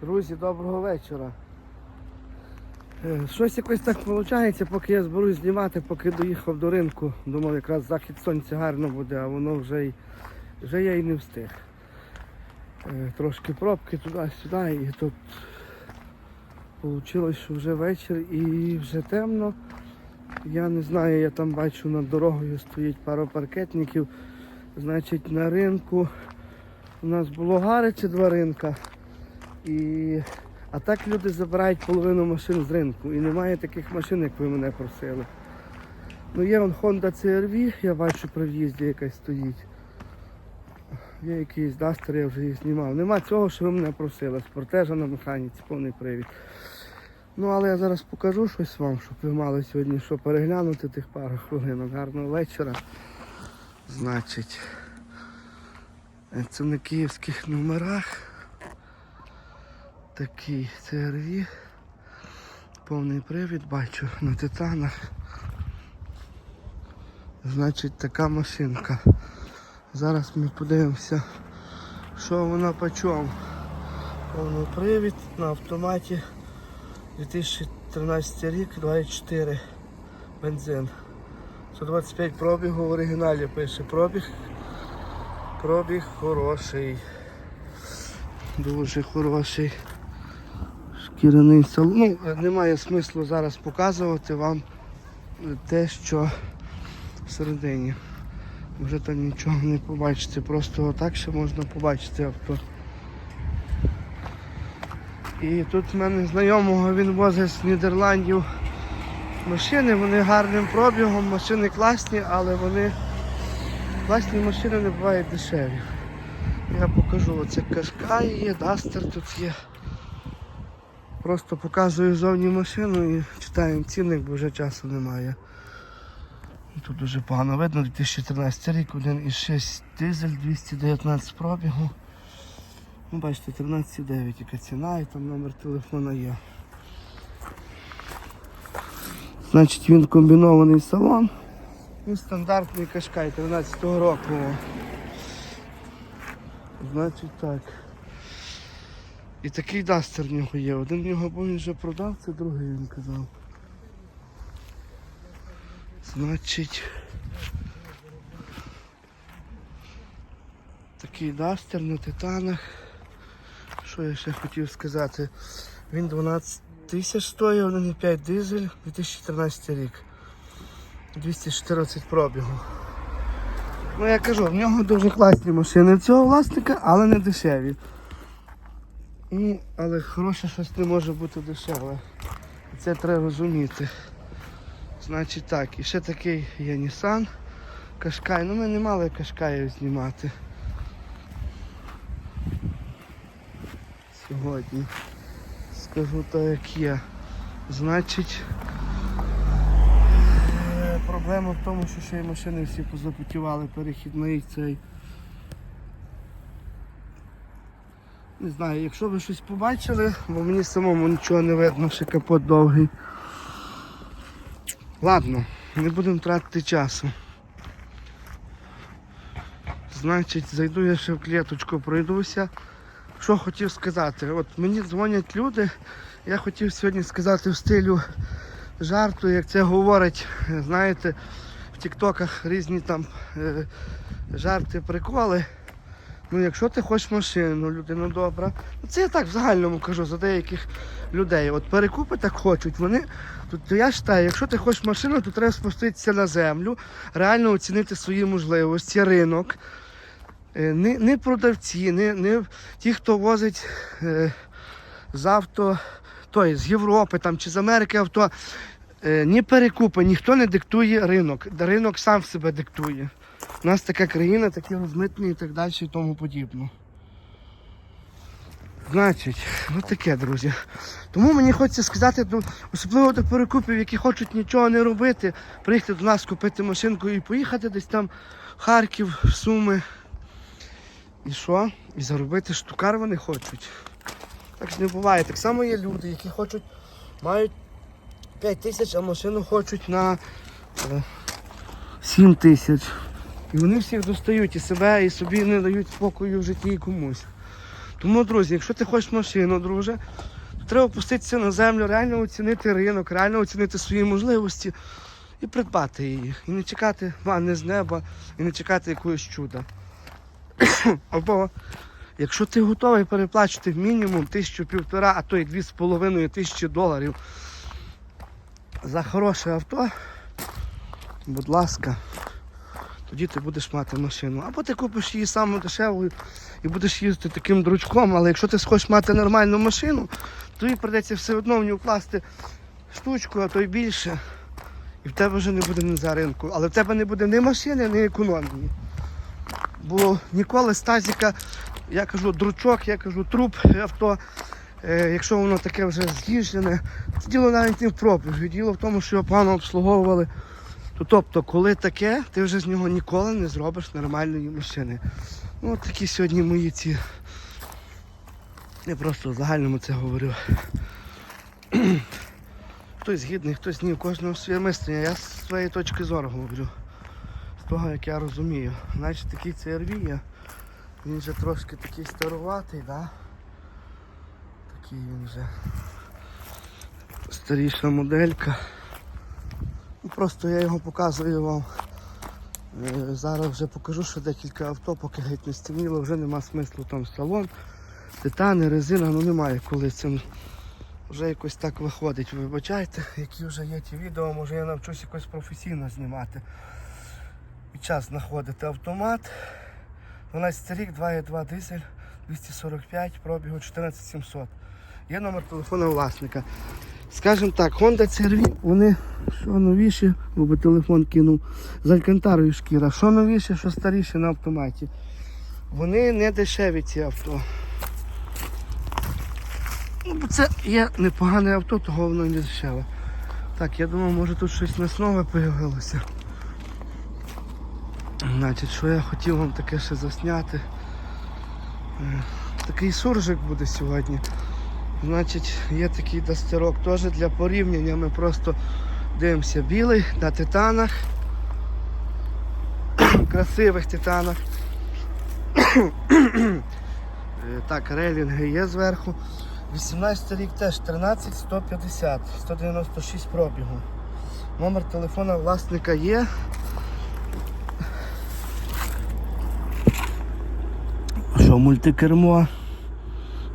Друзі, доброго вечора. Е, Щось якось так виходить, поки я зберусь знімати, поки доїхав до ринку. Думав, якраз захід сонця гарно буде, а воно вже й вже я й не встиг. Е, Трошки пробки туди-сюди і тут вийшло, що вже вечір і вже темно. Я не знаю, я там бачу над дорогою стоїть пара паркетників. Значить, на ринку у нас було гаряче два ринка. І... А так люди забирають половину машин з ринку. І немає таких машин, як ви мене просили. Ну є вон Honda CR-V, я бачу при в'їзді якась стоїть. Є якийсь Duster, я вже їх знімав. Нема цього, що ви мене просили. Спортежа на механіці, повний привід. Ну але я зараз покажу щось вам, щоб ви мали сьогодні що переглянути тих пару хвилинок. Гарного вечора. Значить, це на київських номерах. Такий CRV. Повний привід бачу на титанах. Значить така машинка. Зараз ми подивимося, що вона по чому. Повний привід на автоматі 2013 рік, 24 бензин. 125 пробігу в оригіналі пише пробіг. Пробіг хороший. Дуже хороший. Шкіряний салон. Ну, немає смислу зараз показувати вам те, що всередині. Вже там нічого не побачите. Просто отак ще можна побачити авто. І тут в мене знайомого він возить з Нідерландів машини, вони гарним пробігом, машини класні, але вони класні машини не бувають дешеві. Я покажу, оце Кашкай є, Дастер тут є. Просто показую зовні машину і читаємо цінник, бо вже часу немає. Тут дуже погано видно, 2013 рік, 1,6 дизель, 219 пробігу. Ну, бачите, 13,9 яка ціна і там номер телефона є. Значить він комбінований салон. І стандартний кашкай 13-го року. Значить так. І такий дастер в нього є. Один в нього був він вже продав, це другий він казав. Значить. Такий дастер на титанах. Що я ще хотів сказати? Він 12 тисяч стоїть, 1,5 дизель, 2014 рік. 214 пробігу. Ну я кажу, в нього дуже класні машини цього власника, але не дешеві. Ну, але хороше щось не може бути дешеве. Це треба розуміти. Значить так, і ще такий є Nissan Кашкай. Ну ми не мали Кашкаїв знімати. Сьогодні. Скажу так як є. Значить е, проблема в тому, що ще й машини всі позапотівали перехідний цей. Не знаю, якщо ви щось побачили, бо мені самому нічого не видно, ще капот довгий. Ладно, не будемо тратити часу. Значить, зайду я ще в клеточку, пройдуся. Що хотів сказати? От мені дзвонять люди, я хотів сьогодні сказати в стилю жарту, як це говорять, знаєте, в тіктоках різні там е, жарти, приколи. Ну, якщо ти хочеш машину, людина добра. Ну, це я так в загальному кажу за деяких людей. От перекупи так хочуть. Вони тут то я вважаю, якщо ти хочеш машину, то треба спуститися на землю, реально оцінити свої можливості, ринок. Е, Не, не продавці, не, не ті, хто возить е, з авто, той, з Європи там, чи з Америки авто. Е, ні перекупи, ніхто не диктує ринок. Ринок сам себе диктує. У нас така країна, такі розмитні і так далі і тому подібне. Значить, ну таке, друзі. Тому мені хочеться сказати, ну, особливо до перекупів, які хочуть нічого не робити, приїхати до нас, купити машинку і поїхати десь там Харків, Суми. І що? І заробити штукар вони хочуть. Так ж не буває. Так само є люди, які хочуть, мають 5 тисяч, а машину хочуть на е, 7 тисяч. І вони всіх достають і себе, і собі не дають спокою в житті і комусь. Тому, друзі, якщо ти хочеш машину, друже, то треба опуститися на землю, реально оцінити ринок, реально оцінити свої можливості і придбати її. І не чекати ванни з неба, і не чекати якогось чуда. Або якщо ти готовий переплачувати мінімум тисячу півтора, а то й дві з половиною тисячі доларів за хороше авто, будь ласка, тоді ти будеш мати машину. Або ти купиш її саму дешеву і будеш їздити таким дручком, але якщо ти хочеш мати нормальну машину, то їй придеться все одно в нього вкласти штучку, а то й більше. І в тебе вже не буде ні за ринку. Але в тебе не буде ні машини, ні економії. Бо ніколи стазіка, я кажу, дручок, я кажу, труп авто, е, якщо воно таке вже з'їжджене, це діло навіть не в пробігу. Діло в тому, що його погано обслуговували. То, тобто, коли таке, ти вже з нього ніколи не зробиш нормальної машини. Ну, от такі сьогодні мої ці. Я просто в загальному це говорю. Хтось гідний, хтось ні, у кожного своє мислення. Я з своєї точки зору говорю. З того, як я розумію. Значить такий CRV є. Він вже трошки такий старуватий, да? Такий він вже старіша моделька. Ну, Просто я його показую вам. Е, Зараз вже покажу, що декілька авто, поки геть не стемніло, вже нема смислу там салон, титани, резина, ну немає коли цим. Вже якось так виходить, вибачайте, які вже є ті відео, може я навчусь якось професійно знімати. І час знаходити автомат. 12 рік, 2,2 дизель, 245, пробігу 14700. Є номер телефону власника. Скажімо так, Honda CR-V, вони що новіші, бо телефон кинув з алькантарою шкіра. Що новіше, що старіше на автоматі. Вони не дешеві ці авто. Ну, це є непогане авто, того воно не дешеве. Так, я думав, може тут щось на нове появилося. Значить, що я хотів вам таке ще засняти. Такий суржик буде сьогодні. Значить, є такий дастерок теж для порівняння. Ми просто дивимося білий на титанах. Красивих титанах. Е, Так, рейлінги є зверху. 18 рік теж 13 150, 196 пробігу. Номер телефона власника є. Що, мультикермо,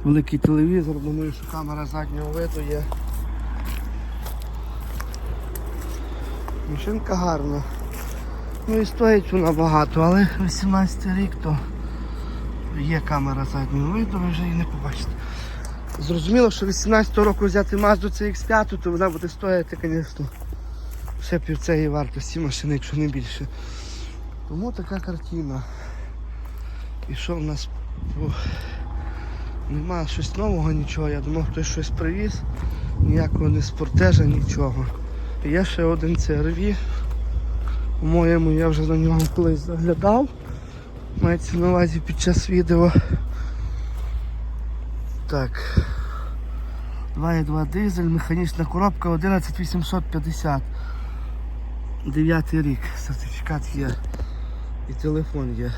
великий телевізор, думаю, що камера заднього виду є. Машинка гарна. Ну і стоїть вона багато, але 18 рік то є камера заднього виду, ви вже її не побачите. Зрозуміло, що 18-го року взяти Mazda CX5, то вона буде стояти, звісно, ще пів цієї вартості машини, якщо не більше. Тому така картина. І що в нас? Нема щось нового, нічого. Я думав, хтось щось привіз, ніякого не спортежа, нічого. Є ще один CRV. По-моєму, я вже на нього колись заглядав. Мається на увазі під час відео. Так. 2,2 дизель, механічна коробка 11850. Дев'ятий рік. Сертифікат є. І телефон є.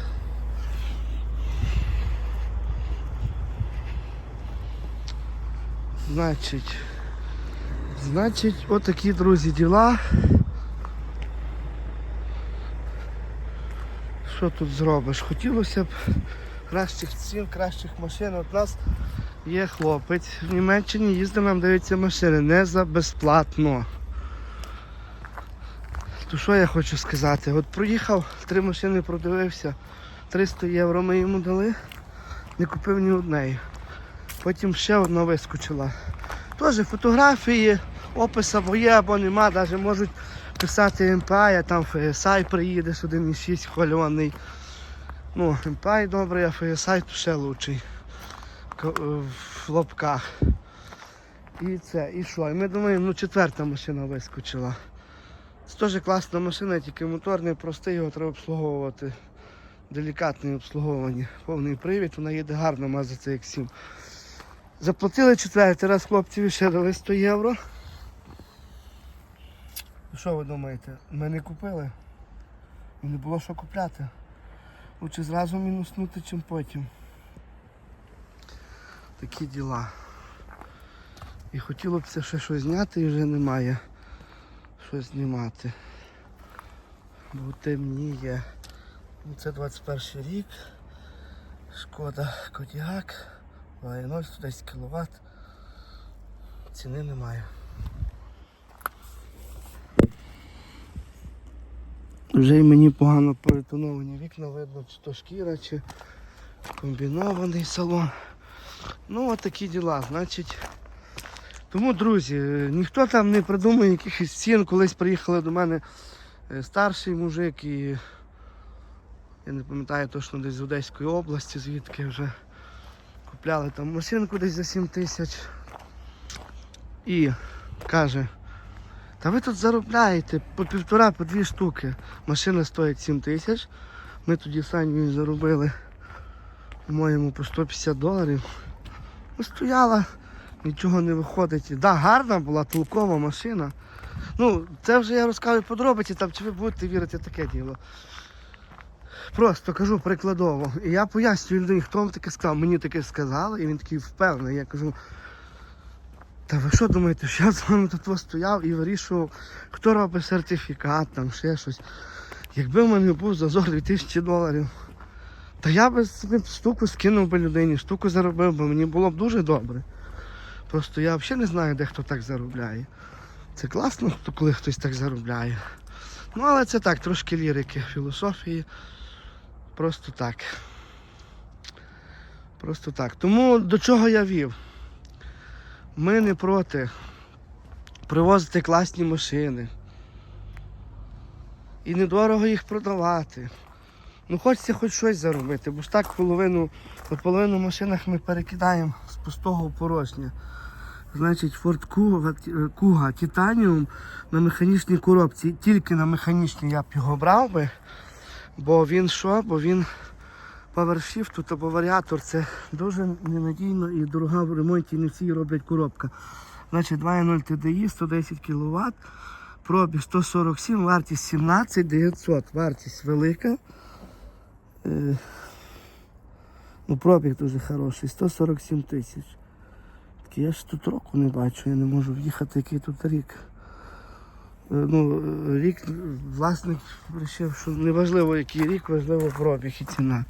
Значить. Значить, отакі, друзі, діла. Що тут зробиш? Хотілося б кращих цін, кращих машин. От нас є хлопець в Німеччині, їздить нам дивиться машини не за безплатно. То що я хочу сказати? От проїхав, три машини продивився, 300 євро ми йому дали, не купив ні однієї. Потім ще одна вискочила. Теж фотографії, опис або є, або нема, навіть можуть писати МПА, там FSI приїде, 1,6 хвильоний. Ну, МПА добрий, а FSI то ще лучший. В лобках. І це, і що? І ми думаємо, ну четверта машина вискочила. Це теж класна машина, тільки мотор не простий, його треба обслуговувати. Делікатне обслуговування. Повний привід, вона їде гарно, Mazda CX-7. Заплатили четвертий раз хлопцеві ще дали 100 євро. Що ви думаєте? Ми не купили? І не було що купляти. Лучше зразу мінуснути, чим потім. Такі діла. І хотіло б це ще щось зняти і вже немає що знімати. Бо темніє. Ну, Це 21 рік. Шкода Кодіак. 2.0, 110 кВт. Ціни немає. Вже й мені погано перетоновані вікна, видно, чи то шкіра, чи комбінований салон. Ну, от такі діла. Значить. Тому, друзі, ніхто там не придумує якихось цін. Колись приїхали до мене е, старший мужик і я не пам'ятаю точно десь з Одеської області, звідки вже купляли там машинку десь за 7 тисяч. І каже, та ви тут заробляєте по півтора, по дві штуки. Машина стоїть 7 тисяч. Ми тоді Санєю заробили, по-моєму, по 150 доларів. Ну, стояла, нічого не виходить. Так, да, гарна була, толкова машина. Ну, це вже я розказую подробиці, там чи ви будете вірити таке діло. Просто кажу прикладово. І я пояснюю людині, хто вам таке сказав. Мені таке сказали, і він такий впевнений. Я кажу, та ви що думаєте, що я з вами тут стояв і вирішував, хто робить сертифікат, там ще щось. Якби в мене був зазор 2000 доларів, та я би штуку скинув би людині, штуку заробив би, мені було б дуже добре. Просто я взагалі не знаю, де хто так заробляє. Це класно, коли хтось так заробляє. Ну, але це так, трошки лірики, філософії. Просто так. Просто так. Тому до чого я вів? Ми не проти привозити класні машини. І недорого їх продавати. Ну хочеться хоч щось заробити, бо ж так половину, от половину машинах ми перекидаємо з пустого в порожнє. Значить, Ford Kuga Titanium на механічній коробці. Тільки на механічній я б його брав би. Бо він що? Бо він PowerShift або варіатор це дуже ненадійно і дорога в ремонті, не всі роблять коробка. Значить 2.0 TDI, 110 кВт, пробіг 147, вартість 17 900, вартість велика. Е, ну, пробіг дуже хороший, 147 тисяч. Я ж тут року не бачу, я не можу в'їхати, який тут рік. Е, Ну, рік власник вирішив, що неважливо який рік, важливо пробіг і ціна.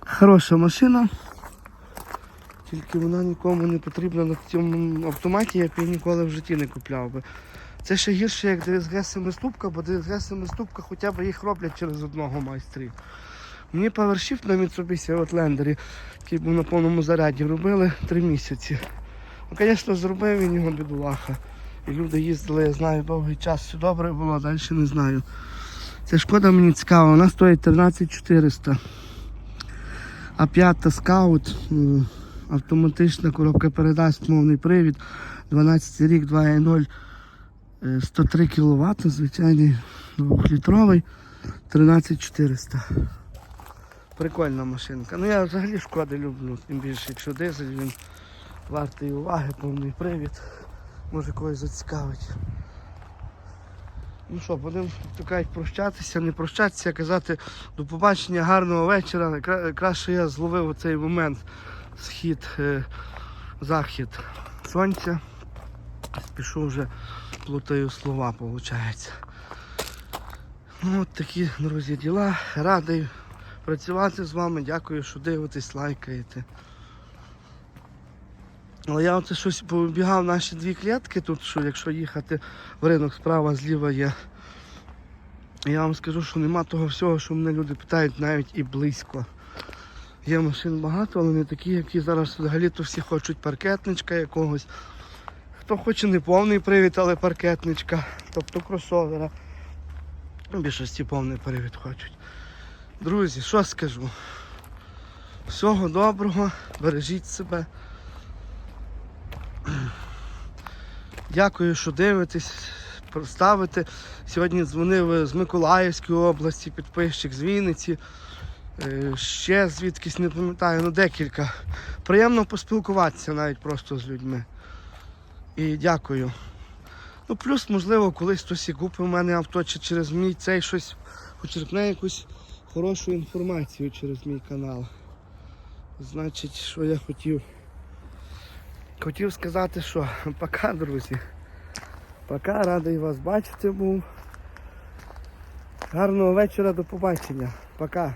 Хороша машина. Тільки вона нікому не потрібна на цьому автоматі, я ніколи в житті не купляв би. Це ще гірше, як DSG семиступка, бо DSG семиступка хоча б їх роблять через одного майстрів. Мені PowerShift на Mitsubishi Outlander, який був на повному заряді, робили три місяці. Ну, звісно, зробив він його бідолаха. І люди їздили, я знаю, довгий час, все добре було, далі не знаю. Ця шкода мені цікава, вона стоїть 13400. А п'ята скаут, автоматична коробка передач, мовний привід, 12 рік, 2.0, е, 103 кВт, звичайний 2-літровий, 13400. Прикольна машинка. Ну я взагалі шкоди люблю, тим більше, якщо дизель, він вартий уваги, повний привід. Може когось зацікавить. Ну що, будемо кажуть, прощатися, не прощатися, казати до побачення, гарного вечора. Краще я зловив оцей момент, схід, е, захід сонця. Спішу вже плутаю слова, виходить. Ну от такі, друзі, діла. Радий працювати з вами. Дякую, що дивитесь, лайкаєте. Але я оце щось побігав наші дві клітки тут, що якщо їхати в ринок справа, зліва є. Я вам скажу, що нема того всього, що мене люди питають навіть і близько. Є машин багато, але не такі, які зараз взагалі-то всі хочуть паркетничка якогось. Хто хоче не повний привід, але паркетничка, тобто кросовера. Більшості повний привід хочуть. Друзі, що скажу? Всього доброго, бережіть себе. Дякую, що дивитесь, ставите. Сьогодні дзвонив з Миколаївської області, підписчик з Вінниці. Е, Ще звідкись не пам'ятаю, ну декілька. Приємно поспілкуватися навіть просто з людьми. І дякую. Ну, плюс, можливо, колись хтось і купив у мене авто, чи через мій цей щось почерпне якусь хорошу інформацію через мій канал. Значить, що я хотів. Хотів сказати, що пока, друзі. Пока, радий вас бачити був. Гарного вечора, до побачення. Пока.